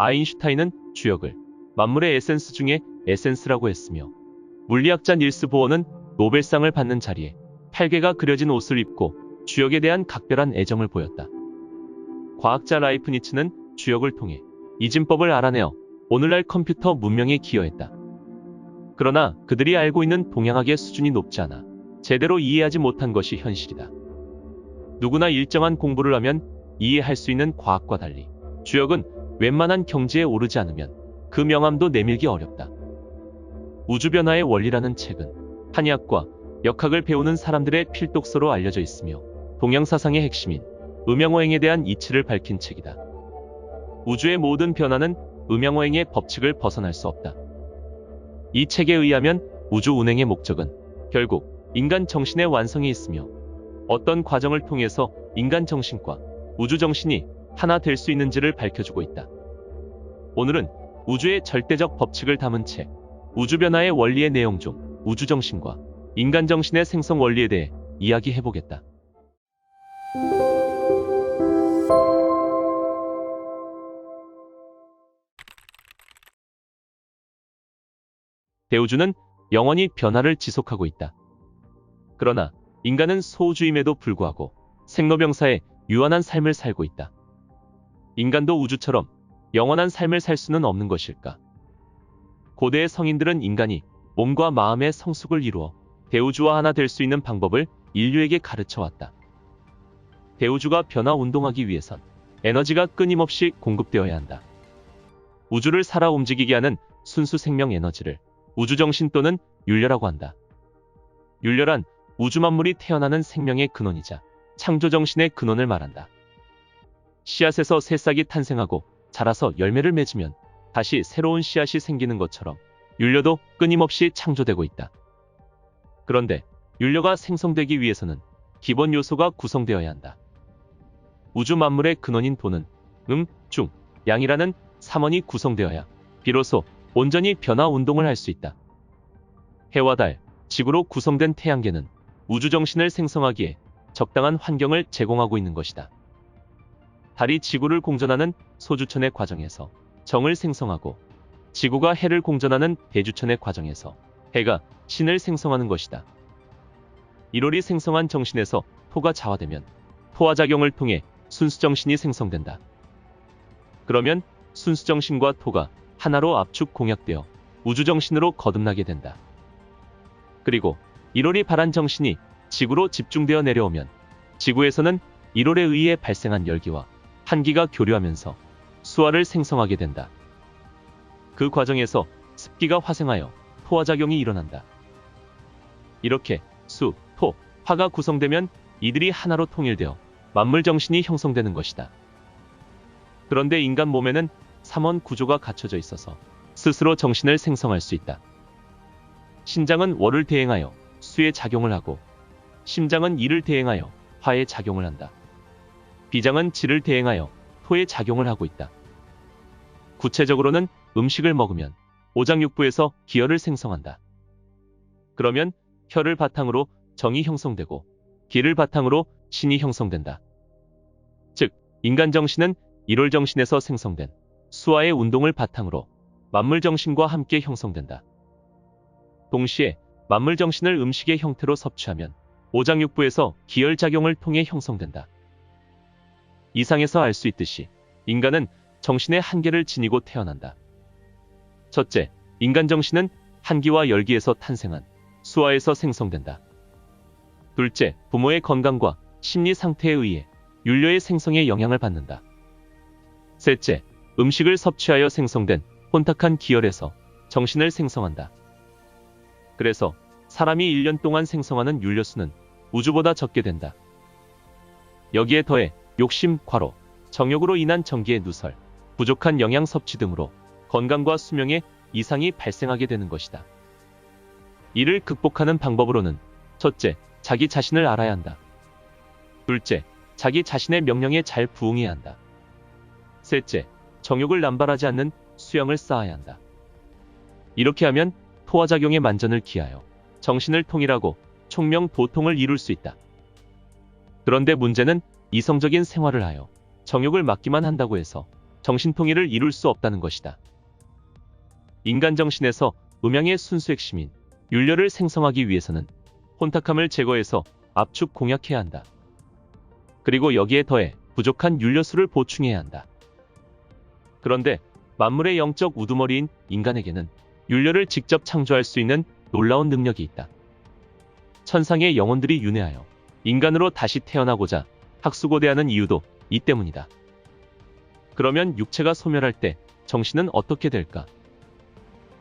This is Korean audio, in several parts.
아인슈타인은 주역을 만물의 에센스 중에 에센스라고 했으며 물리학자 닐스 보어는 노벨상을 받는 자리에 팔개가 그려진 옷을 입고 주역에 대한 각별한 애정을 보였다. 과학자 라이프니츠는 주역을 통해 이진법을 알아내어 오늘날 컴퓨터 문명에 기여했다. 그러나 그들이 알고 있는 동양학의 수준이 높지 않아 제대로 이해하지 못한 것이 현실이다. 누구나 일정한 공부를 하면 이해할 수 있는 과학과 달리 주역은 웬만한 경지에 오르지 않으면 그 명암도 내밀기 어렵다. 우주변화의 원리라는 책은 한의학과 역학을 배우는 사람들의 필독서로 알려져 있으며 동양 사상의 핵심인 음양오행에 대한 이치를 밝힌 책이다. 우주의 모든 변화는 음양오행의 법칙을 벗어날 수 없다. 이 책에 의하면 우주 운행의 목적은 결국 인간 정신의 완성이 있으며 어떤 과정을 통해서 인간 정신과 우주 정신이 하나 될 수 있는지를 밝혀주고 있다. 오늘은 우주의 절대적 법칙을 담은 책, 우주 변화의 원리의 내용 중 우주 정신과 인간 정신의 생성 원리에 대해 이야기해 보겠다. 대우주는 영원히 변화를 지속하고 있다. 그러나 인간은 소우주임에도 불구하고 생로병사의 유한한 삶을 살고 있다. 인간도 우주처럼 영원한 삶을 살 수는 없는 것일까? 고대의 성인들은 인간이 몸과 마음의 성숙을 이루어 대우주와 하나 될 수 있는 방법을 인류에게 가르쳐 왔다. 대우주가 변화 운동하기 위해선 에너지가 끊임없이 공급되어야 한다. 우주를 살아 움직이게 하는 순수 생명 에너지를 우주정신 또는 율려라고 한다. 율려란 우주 만물이 태어나는 생명의 근원이자 창조정신의 근원을 말한다. 씨앗에서 새싹이 탄생하고 자라서 열매를 맺으면 다시 새로운 씨앗이 생기는 것처럼 율려도 끊임없이 창조되고 있다. 그런데 율려가 생성되기 위해서는 기본 요소가 구성되어야 한다. 우주 만물의 근원인 도는 음, 중, 양이라는 3원이 구성되어야 비로소 온전히 변화 운동을 할 수 있다. 해와 달, 지구로 구성된 태양계는 우주 정신을 생성하기에 적당한 환경을 제공하고 있는 것이다. 달이 지구를 공전하는 소주천의 과정에서 정을 생성하고 지구가 해를 공전하는 대주천의 과정에서 해가 신을 생성하는 것이다. 1월이 생성한 정신에서 토가 자화되면 토화작용을 통해 순수정신이 생성된다. 그러면 순수정신과 토가 하나로 압축 공약되어 우주정신으로 거듭나게 된다. 그리고 1월이 발한 정신이 지구로 집중되어 내려오면 지구에서는 1월에 의해 발생한 열기와 한기가 교류하면서 수화를 생성하게 된다. 그 과정에서 습기가 화생하여 토화작용이 일어난다. 이렇게 수, 토, 화가 구성되면 이들이 하나로 통일되어 만물 정신이 형성되는 것이다. 그런데 인간 몸에는 3원 구조가 갖춰져 있어서 스스로 정신을 생성할 수 있다. 신장은 월을 대행하여 수의 작용을 하고 심장은 이를 대행하여 화의 작용을 한다. 비장은 지를 대행하여 토의 작용을 하고 있다. 구체적으로는 음식을 먹으면 오장육부에서 기혈을 생성한다. 그러면 혈을 바탕으로 정이 형성되고 기를 바탕으로 신이 형성된다. 즉, 인간 정신은 1월 정신에서 생성된 수화의 운동을 바탕으로 만물 정신과 함께 형성된다. 동시에 만물 정신을 음식의 형태로 섭취하면 오장육부에서 기혈작용을 통해 형성된다. 이상에서 알 수 있듯이 인간은 정신의 한계를 지니고 태어난다. 첫째, 인간 정신은 한기와 열기에서 탄생한 수화에서 생성된다. 둘째, 부모의 건강과 심리 상태에 의해 율려의 생성에 영향을 받는다. 셋째, 음식을 섭취하여 생성된 혼탁한 기혈에서 정신을 생성한다. 그래서 사람이 1년 동안 생성하는 율려수는 우주보다 적게 된다. 여기에 더해 욕심, 과로, 정욕으로 인한 전기의 누설, 부족한 영양 섭취 등으로 건강과 수명에 이상이 발생하게 되는 것이다. 이를 극복하는 방법으로는 첫째, 자기 자신을 알아야 한다. 둘째, 자기 자신의 명령에 잘 부응해야 한다. 셋째, 정욕을 남발하지 않는 수영을 쌓아야 한다. 이렇게 하면 토화작용의 만전을 기하여 정신을 통일하고 총명 도통을 이룰 수 있다. 그런데 문제는 이성적인 생활을 하여 정욕을 막기만 한다고 해서 정신 통일을 이룰 수 없다는 것이다. 인간 정신에서 음양의 순수 핵심인 윤려를 생성하기 위해서는 혼탁함을 제거해서 압축 공약해야 한다. 그리고 여기에 더해 부족한 윤려수를 보충해야 한다. 그런데 만물의 영적 우두머리인 인간에게는 윤려를 직접 창조할 수 있는 놀라운 능력이 있다. 천상의 영혼들이 윤회하여 인간으로 다시 태어나고자 학수고대하는 이유도 이 때문이다. 그러면 육체가 소멸할 때 정신은 어떻게 될까?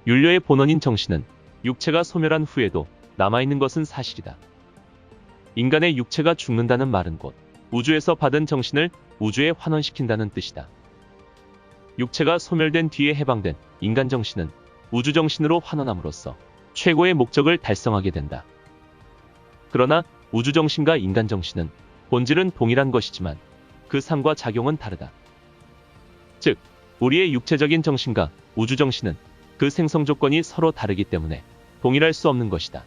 윤려의 본원인 정신은 육체가 소멸한 후에도 남아있는 것은 사실이다. 인간의 육체가 죽는다는 말은 곧 우주에서 받은 정신을 우주에 환원시킨다는 뜻이다. 육체가 소멸된 뒤에 해방된 인간 정신은 우주 정신으로 환원함으로써 최고의 목적을 달성하게 된다. 그러나 우주 정신과 인간 정신은 본질은 동일한 것이지만 그 상과 작용은 다르다. 즉, 우리의 육체적인 정신과 우주 정신은 그 생성 조건이 서로 다르기 때문에 동일할 수 없는 것이다.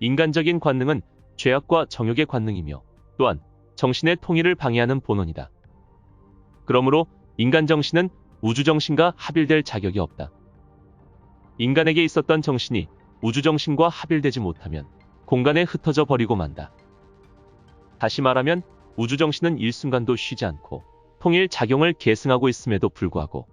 인간적인 관능은 죄악과 정욕의 관능이며 또한 정신의 통일을 방해하는 본원이다. 그러므로 인간 정신은 우주 정신과 합일될 자격이 없다. 인간에게 있었던 정신이 우주 정신과 합일되지 못하면 공간에 흩어져 버리고 만다. 다시 말하면 우주 정신은 일순간도 쉬지 않고 통일 작용을 계승하고 있음에도 불구하고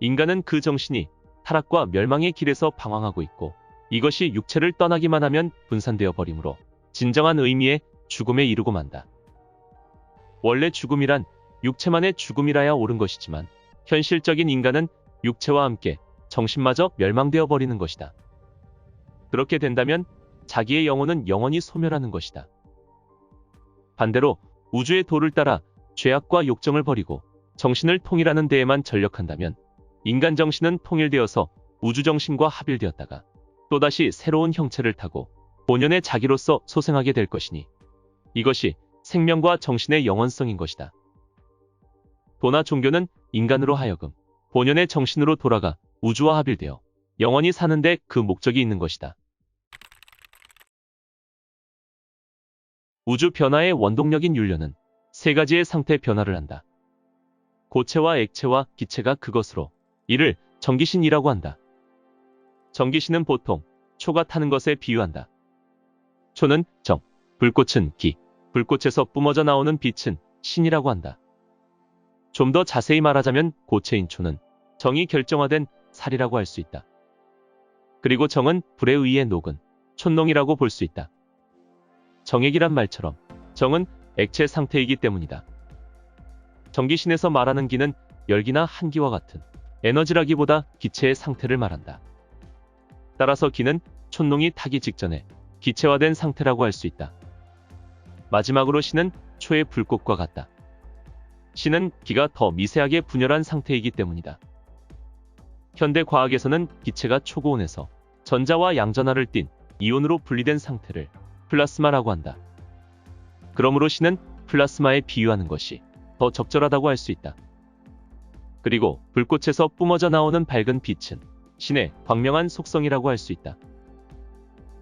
인간은 그 정신이 타락과 멸망의 길에서 방황하고 있고 이것이 육체를 떠나기만 하면 분산되어 버리므로 진정한 의미의 죽음에 이르고 만다. 원래 죽음이란 육체만의 죽음이라야 옳은 것이지만 현실적인 인간은 육체와 함께 정신마저 멸망되어 버리는 것이다. 그렇게 된다면 자기의 영혼은 영원히 소멸하는 것이다. 반대로 우주의 도를 따라 죄악과 욕정을 버리고 정신을 통일하는 데에만 전력한다면 인간 정신은 통일되어서 우주 정신과 합일되었다가 또다시 새로운 형체를 타고 본연의 자기로서 소생하게 될 것이니 이것이 생명과 정신의 영원성인 것이다. 도나 종교는 인간으로 하여금 본연의 정신으로 돌아가 우주와 합일되어 영원히 사는데 그 목적이 있는 것이다. 우주 변화의 원동력인 윤려는 세 가지의 상태 변화를 한다. 고체와 액체와 기체가 그것으로 이를 전기신이라고 한다. 전기신은 보통 초가 타는 것에 비유한다. 초는 정, 불꽃은 기, 불꽃에서 뿜어져 나오는 빛은 신이라고 한다. 좀 더 자세히 말하자면 고체인 초는 정이 결정화된 살이라고 할 수 있다. 그리고 정은 불에 의해 녹은 촌농이라고 볼 수 있다. 정액이란 말처럼 정은 액체 상태이기 때문이다. 전기신에서 말하는 기는 열기나 한기와 같은 에너지라기보다 기체의 상태를 말한다. 따라서 기는 촌농이 타기 직전에 기체화된 상태라고 할 수 있다. 마지막으로 신은 초의 불꽃과 같다. 신은 기가 더 미세하게 분열한 상태이기 때문이다. 현대 과학에서는 기체가 초고온에서 전자와 양전하를 띤 이온으로 분리된 상태를 플라스마라고 한다. 그러므로 신은 플라스마에 비유하는 것이 더 적절하다고 할 수 있다. 그리고 불꽃에서 뿜어져 나오는 밝은 빛은 신의 광명한 속성이라고 할 수 있다.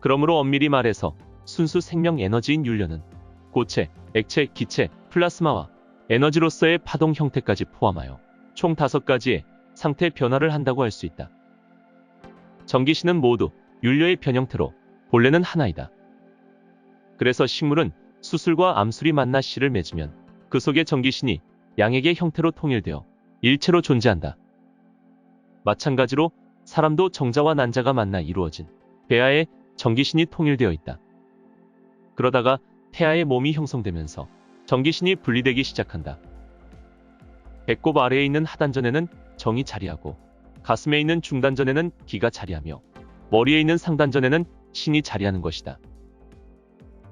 그러므로 엄밀히 말해서 순수 생명 에너지인 윤려는 고체, 액체, 기체, 플라스마와 에너지로서의 파동 형태까지 포함하여 총 다섯 가지의 상태 변화를 한다고 할 수 있다. 전기신은 모두 윤려의 변형태로 본래는 하나이다. 그래서 식물은 수술과 암술이 만나 씨를 맺으면 그 속의 전기신이 양액의 형태로 통일되어 일체로 존재한다. 마찬가지로 사람도 정자와 난자가 만나 이루어진 배아의 전기신이 통일되어 있다. 그러다가 태아의 몸이 형성되면서 전기신이 분리되기 시작한다. 배꼽 아래에 있는 하단전에는 정이 자리하고 가슴에 있는 중단전에는 기가 자리하며 머리에 있는 상단전에는 신이 자리하는 것이다.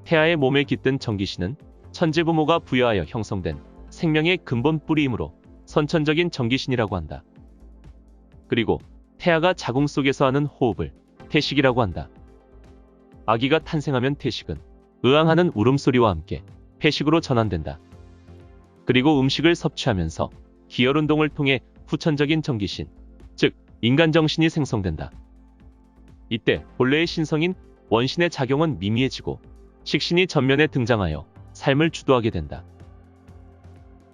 태아의 몸에 깃든 전기신은 천재부모가 부여하여 형성된 생명의 근본 뿌리이므로 선천적인 전기신이라고 한다. 그리고 태아가 자궁 속에서 하는 호흡을 태식이라고 한다. 아기가 탄생하면 태식은 의앙하는 울음소리와 함께 폐식으로 전환된다. 그리고 음식을 섭취하면서 기혈 운동을 통해 후천적인 전기신, 즉 인간 정신이 생성된다. 이때 본래의 신성인 원신의 작용은 미미해지고 식신이 전면에 등장하여 삶을 주도하게 된다.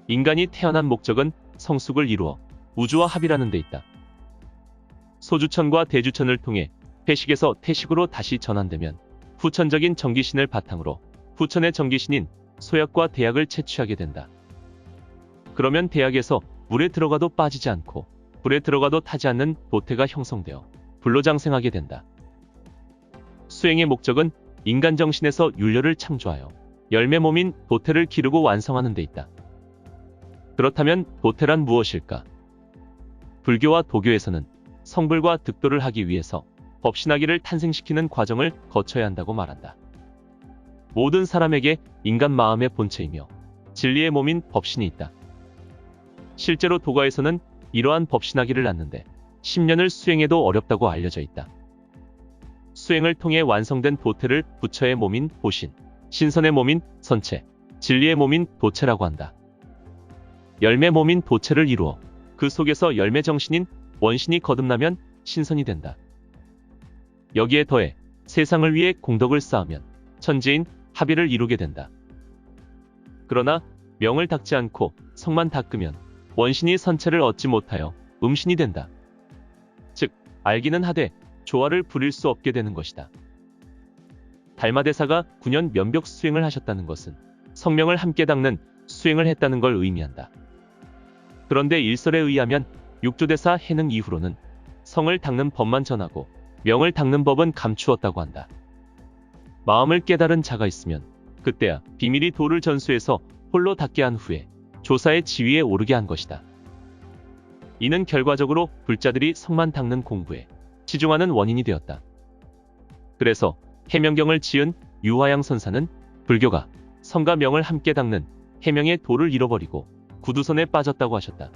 인간이 태어난 목적은 성숙을 이루어 우주와 합이라는 데 있다. 소주천과 대주천을 통해 회식에서 태식으로 다시 전환되면 후천적인 정기신을 바탕으로 후천의 정기신인 소약과 대약을 채취하게 된다. 그러면 대약에서 물에 들어가도 빠지지 않고 불에 들어가도 타지 않는 도태가 형성되어 불로 장생하게 된다. 수행의 목적은 인간 정신에서 윤려를 창조하여 열매 몸인 도태를 기르고 완성하는 데 있다. 그렇다면 도태란 무엇일까? 불교와 도교에서는 성불과 득도를 하기 위해서 법신하기를 탄생시키는 과정을 거쳐야 한다고 말한다. 모든 사람에게 인간 마음의 본체이며 진리의 몸인 법신이 있다. 실제로 도가에서는 이러한 법신하기를 낳는데 10년을 수행해도 어렵다고 알려져 있다. 수행을 통해 완성된 도태를 부처의 몸인 보신, 신선의 몸인 선체, 진리의 몸인 도체라고 한다. 열매 몸인 도체를 이루어 그 속에서 열매 정신인 원신이 거듭나면 신선이 된다. 여기에 더해 세상을 위해 공덕을 쌓으면 천지인 합의를 이루게 된다. 그러나 명을 닦지 않고 성만 닦으면 원신이 선체를 얻지 못하여 음신이 된다. 즉, 알기는 하되 조화를 부릴 수 없게 되는 것이다. 달마대사가 9년 면벽 수행을 하셨다는 것은 성명을 함께 닦는 수행을 했다는 걸 의미한다. 그런데 일설에 의하면 육조대사 해능 이후로는 성을 닦는 법만 전하고 명을 닦는 법은 감추었다고 한다. 마음을 깨달은 자가 있으면 그때야 비밀이 도를 전수해서 홀로 닦게 한 후에 조사의 지위에 오르게 한 것이다. 이는 결과적으로 불자들이 성만 닦는 공부에 치중하는 원인이 되었다. 그래서 해명경을 지은 유화양 선사는 불교가 성과 명을 함께 닦는 해명의 도를 잃어버리고 구두선에 빠졌다고 하셨다.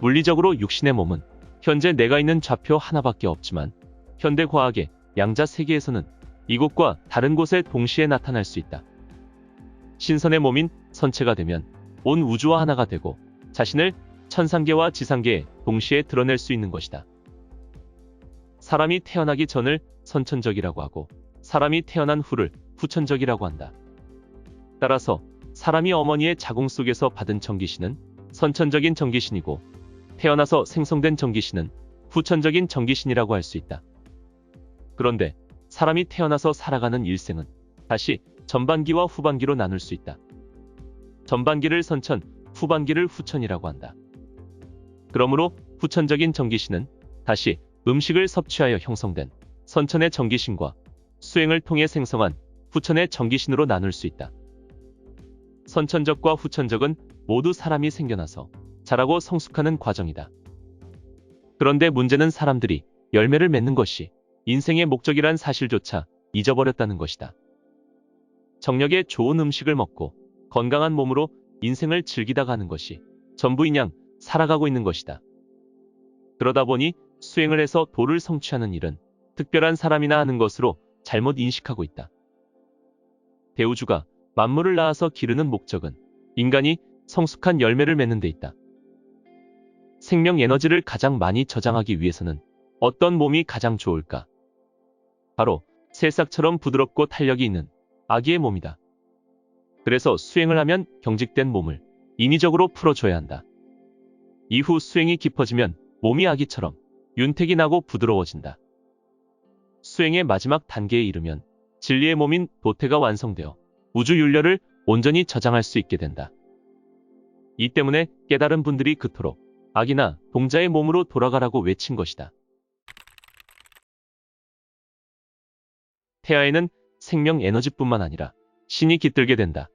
물리적으로 육신의 몸은 현재 내가 있는 좌표 하나밖에 없지만 현대 과학의 양자 세계에서는 이곳과 다른 곳에 동시에 나타날 수 있다. 신선의 몸인 선체가 되면 온 우주와 하나가 되고 자신을 천상계와 지상계에 동시에 드러낼 수 있는 것이다. 사람이 태어나기 전을 선천적이라고 하고 사람이 태어난 후를 후천적이라고 한다. 따라서 사람이 어머니의 자궁 속에서 받은 정기신은 선천적인 정기신이고 태어나서 생성된 정기신은 후천적인 정기신이라고 할 수 있다. 그런데 사람이 태어나서 살아가는 일생은 다시 전반기와 후반기로 나눌 수 있다. 전반기를 선천, 후반기를 후천이라고 한다. 그러므로 후천적인 정기신은 다시 음식을 섭취하여 형성된 선천의 정기신과 수행을 통해 생성한 후천의 정기신으로 나눌 수 있다. 선천적과 후천적은 모두 사람이 생겨나서 자라고 성숙하는 과정이다. 그런데 문제는 사람들이 열매를 맺는 것이 인생의 목적이란 사실조차 잊어버렸다는 것이다. 정력에 좋은 음식을 먹고 건강한 몸으로 인생을 즐기다 가는 것이 전부인 양 살아가고 있는 것이다. 그러다 보니 수행을 해서 도를 성취하는 일은 특별한 사람이나 하는 것으로 잘못 인식하고 있다. 대우주가 만물을 낳아서 기르는 목적은 인간이 성숙한 열매를 맺는 데 있다. 생명 에너지를 가장 많이 저장하기 위해서는 어떤 몸이 가장 좋을까? 바로 새싹처럼 부드럽고 탄력이 있는 아기의 몸이다. 그래서 수행을 하면 경직된 몸을 인위적으로 풀어줘야 한다. 이후 수행이 깊어지면 몸이 아기처럼 윤택이 나고 부드러워진다. 수행의 마지막 단계에 이르면 진리의 몸인 도태가 완성되어 우주 윤려를 온전히 저장할 수 있게 된다. 이 때문에 깨달은 분들이 그토록 악이나 동자의 몸으로 돌아가라고 외친 것이다. 태아에는 생명 에너지뿐만 아니라 신이 깃들게 된다.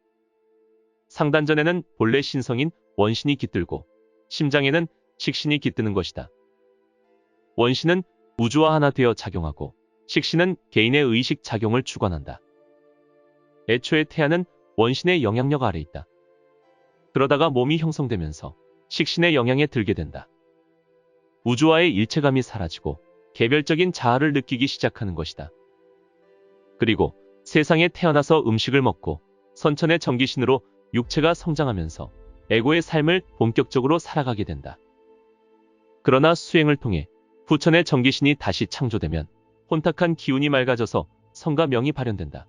상단전에는 본래 신성인 원신이 깃들고 심장에는 식신이 깃드는 것이다. 원신은 우주와 하나 되어 작용하고 식신은 개인의 의식 작용을 주관한다. 애초에 태아는 원신의 영향력 아래 있다. 그러다가 몸이 형성되면서 식신의 영향에 들게 된다. 우주와의 일체감이 사라지고 개별적인 자아를 느끼기 시작하는 것이다. 그리고 세상에 태어나서 음식을 먹고 선천의 정기신으로 육체가 성장하면서 에고의 삶을 본격적으로 살아가게 된다. 그러나 수행을 통해 후천의 정기신이 다시 창조되면 혼탁한 기운이 맑아져서 성과 명이 발현된다.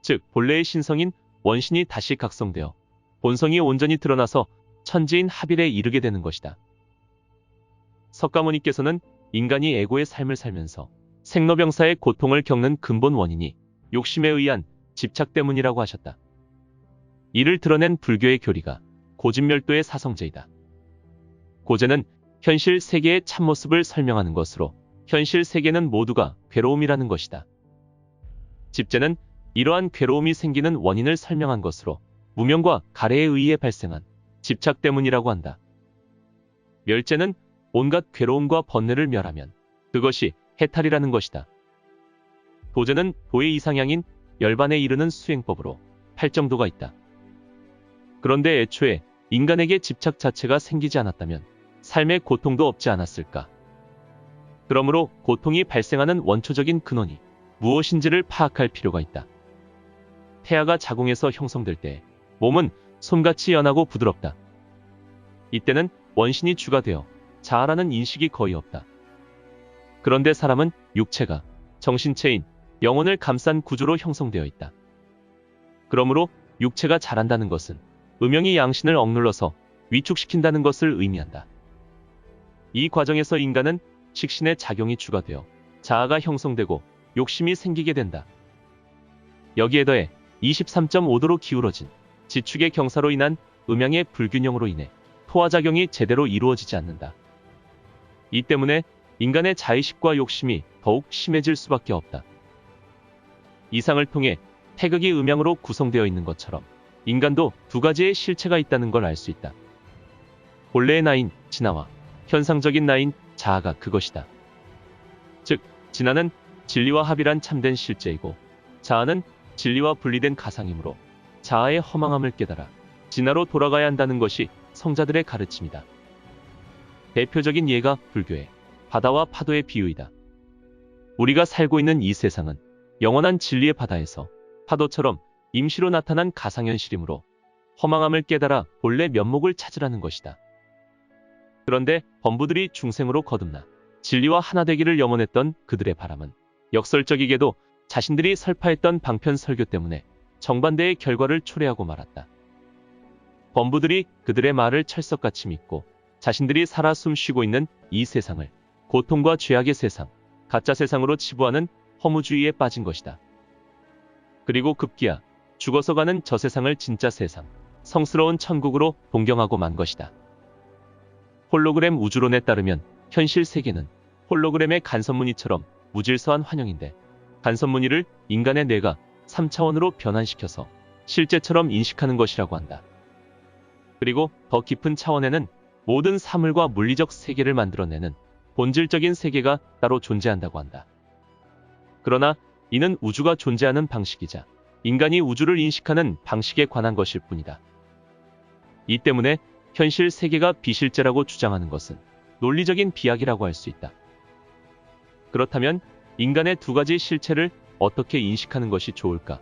즉 본래의 신성인 원신이 다시 각성되어 본성이 온전히 드러나서 천지인 하빌에 이르게 되는 것이다. 석가모니께서는 인간이 에고의 삶을 살면서 생로병사의 고통을 겪는 근본 원인이 욕심에 의한 집착 때문이라고 하셨다. 이를 드러낸 불교의 교리가 고진멸도의 사성제이다. 고제는 현실 세계의 참모습을 설명하는 것으로 현실 세계는 모두가 괴로움이라는 것이다. 집제는 이러한 괴로움이 생기는 원인을 설명한 것으로 무명과 가래에 의해 발생한 집착 때문이라고 한다. 멸제는 온갖 괴로움과 번뇌를 멸하면 그것이 해탈이라는 것이다. 도제는 도의 이상향인 열반에 이르는 수행법으로 팔정도가 있다. 그런데 애초에 인간에게 집착 자체가 생기지 않았다면 삶의 고통도 없지 않았을까? 그러므로 고통이 발생하는 원초적인 근원이 무엇인지를 파악할 필요가 있다. 태아가 자궁에서 형성될 때 몸은 솜같이 연하고 부드럽다. 이때는 원신이 주가 되어 자아라는 인식이 거의 없다. 그런데 사람은 육체가 정신체인 영혼을 감싼 구조로 형성되어 있다. 그러므로 육체가 자란다는 것은 음영이 양신을 억눌러서 위축시킨다는 것을 의미한다. 이 과정에서 인간은 식신의 작용이 주가되어 자아가 형성되고 욕심이 생기게 된다. 여기에 더해 23.5도로 기울어진 지축의 경사로 인한 음양의 불균형으로 인해 토화작용이 제대로 이루어지지 않는다. 이 때문에 인간의 자의식과 욕심이 더욱 심해질 수밖에 없다. 이상을 통해 태극이 음양으로 구성되어 있는 것처럼 인간도 두 가지의 실체가 있다는 걸 알 수 있다. 본래의 나인, 진화와 현상적인 나인, 자아가 그것이다. 즉, 진화는 진리와 합일한 참된 실제이고, 자아는 진리와 분리된 가상이므로 자아의 허망함을 깨달아 진화로 돌아가야 한다는 것이 성자들의 가르침이다. 대표적인 예가 불교의 바다와 파도의 비유이다. 우리가 살고 있는 이 세상은 영원한 진리의 바다에서 파도처럼 임시로 나타난 가상현실이므로 허망함을 깨달아 본래 면목을 찾으라는 것이다. 그런데 범부들이 중생으로 거듭나 진리와 하나 되기를 염원했던 그들의 바람은 역설적이게도 자신들이 설파했던 방편 설교 때문에 정반대의 결과를 초래하고 말았다. 범부들이 그들의 말을 철석같이 믿고 자신들이 살아 숨쉬고 있는 이 세상을 고통과 죄악의 세상, 가짜 세상으로 치부하는 허무주의에 빠진 것이다. 그리고 급기야 죽어서 가는 저 세상을 진짜 세상, 성스러운 천국으로 동경하고 만 것이다. 홀로그램 우주론에 따르면 현실 세계는 홀로그램의 간선무늬처럼 무질서한 환영인데 간선무늬를 인간의 뇌가 3차원으로 변환시켜서 실제처럼 인식하는 것이라고 한다. 그리고 더 깊은 차원에는 모든 사물과 물리적 세계를 만들어내는 본질적인 세계가 따로 존재한다고 한다. 그러나 이는 우주가 존재하는 방식이자 인간이 우주를 인식하는 방식에 관한 것일 뿐이다. 이 때문에 현실 세계가 비실제라고 주장하는 것은 논리적인 비약이라고 할 수 있다. 그렇다면 인간의 두 가지 실체를 어떻게 인식하는 것이 좋을까?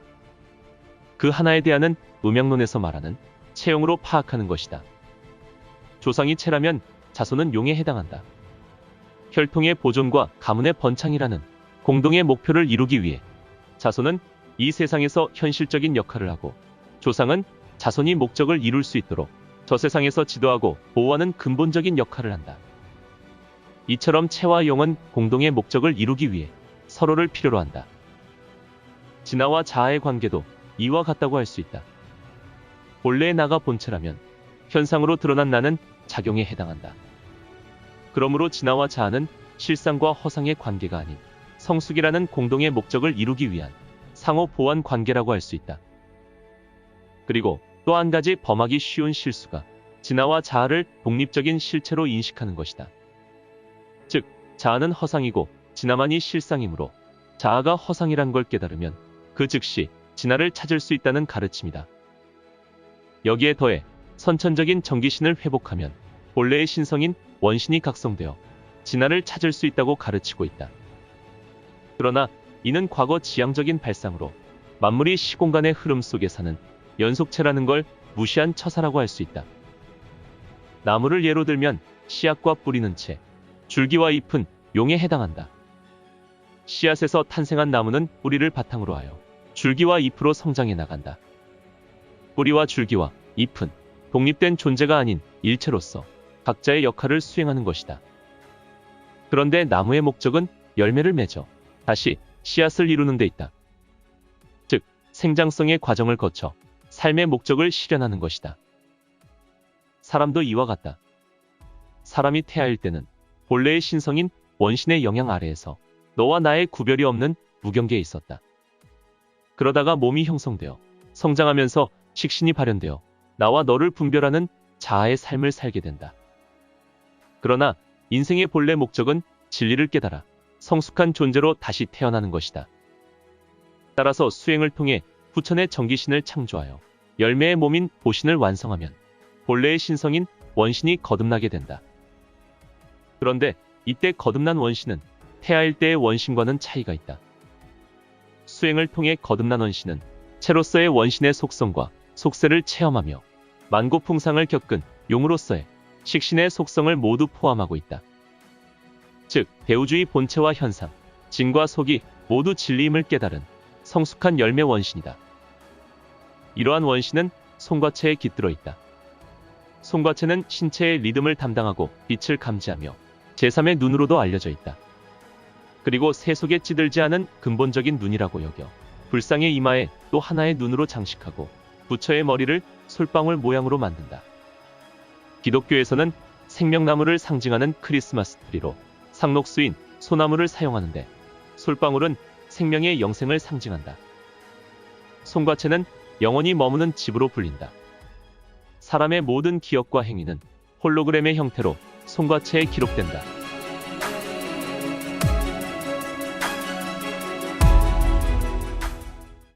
그 하나에 대한은 음양론에서 말하는 체형으로 파악하는 것이다. 조상이 체라면 자손은 용에 해당한다. 혈통의 보존과 가문의 번창이라는 공동의 목표를 이루기 위해 자손은 이 세상에서 현실적인 역할을 하고 조상은 자손이 목적을 이룰 수 있도록 저 세상에서 지도하고 보호하는 근본적인 역할을 한다. 이처럼 체와 용은 공동의 목적을 이루기 위해 서로를 필요로 한다. 진화와 자아의 관계도 이와 같다고 할 수 있다. 본래의 나가 본체라면 현상으로 드러난 나는 작용에 해당한다. 그러므로 진화와 자아는 실상과 허상의 관계가 아닌 성숙이라는 공동의 목적을 이루기 위한 상호 보완 관계라고 할 수 있다. 그리고 또 한 가지 범하기 쉬운 실수가 진화와 자아를 독립적인 실체로 인식하는 것이다. 즉, 자아는 허상이고 진화만이 실상이므로 자아가 허상이란 걸 깨달으면 그 즉시 진화를 찾을 수 있다는 가르침이다. 여기에 더해 선천적인 정기신을 회복하면 본래의 신성인 원신이 각성되어 진화를 찾을 수 있다고 가르치고 있다. 그러나 이는 과거 지향적인 발상으로 만물이 시공간의 흐름 속에 사는 연속체라는 걸 무시한 처사라고 할 수 있다. 나무를 예로 들면 씨앗과 뿌리는 채, 줄기와 잎은 용에 해당한다. 씨앗에서 탄생한 나무는 뿌리를 바탕으로 하여 줄기와 잎으로 성장해 나간다. 뿌리와 줄기와 잎은 독립된 존재가 아닌 일체로서 각자의 역할을 수행하는 것이다. 그런데 나무의 목적은 열매를 맺어 다시 씨앗을 이루는 데 있다. 즉, 생장성의 과정을 거쳐 삶의 목적을 실현하는 것이다. 사람도 이와 같다. 사람이 태아일 때는 본래의 신성인 원신의 영향 아래에서 너와 나의 구별이 없는 무경계에 있었다. 그러다가 몸이 형성되어 성장하면서 식신이 발현되어 나와 너를 분별하는 자아의 삶을 살게 된다. 그러나 인생의 본래 목적은 진리를 깨달아 성숙한 존재로 다시 태어나는 것이다. 따라서 수행을 통해 부천의 정기신을 창조하여 열매의 몸인 보신을 완성하면 본래의 신성인 원신이 거듭나게 된다. 그런데 이때 거듭난 원신은 태아일 때의 원신과는 차이가 있다. 수행을 통해 거듭난 원신은 채로서의 원신의 속성과 속세를 체험하며 만고풍상을 겪은 용으로서의 식신의 속성을 모두 포함하고 있다. 즉, 대우주의 본체와 현상, 진과 속이 모두 진리임을 깨달은 성숙한 열매 원신이다. 이러한 원신은 송과체에 깃들어 있다. 송과체는 신체의 리듬을 담당하고 빛을 감지하며 제3의 눈으로도 알려져 있다. 그리고 세속에 찌들지 않은 근본적인 눈이라고 여겨 불상의 이마에 또 하나의 눈으로 장식하고 부처의 머리를 솔방울 모양으로 만든다. 기독교에서는 생명나무를 상징하는 크리스마스 트리로 상록수인 소나무를 사용하는데 솔방울은 생명의 영생을 상징한다. 송과체는 영원히 머무는 집으로 불린다. 사람의 모든 기억과 행위는 홀로그램의 형태로 송과체에 기록된다.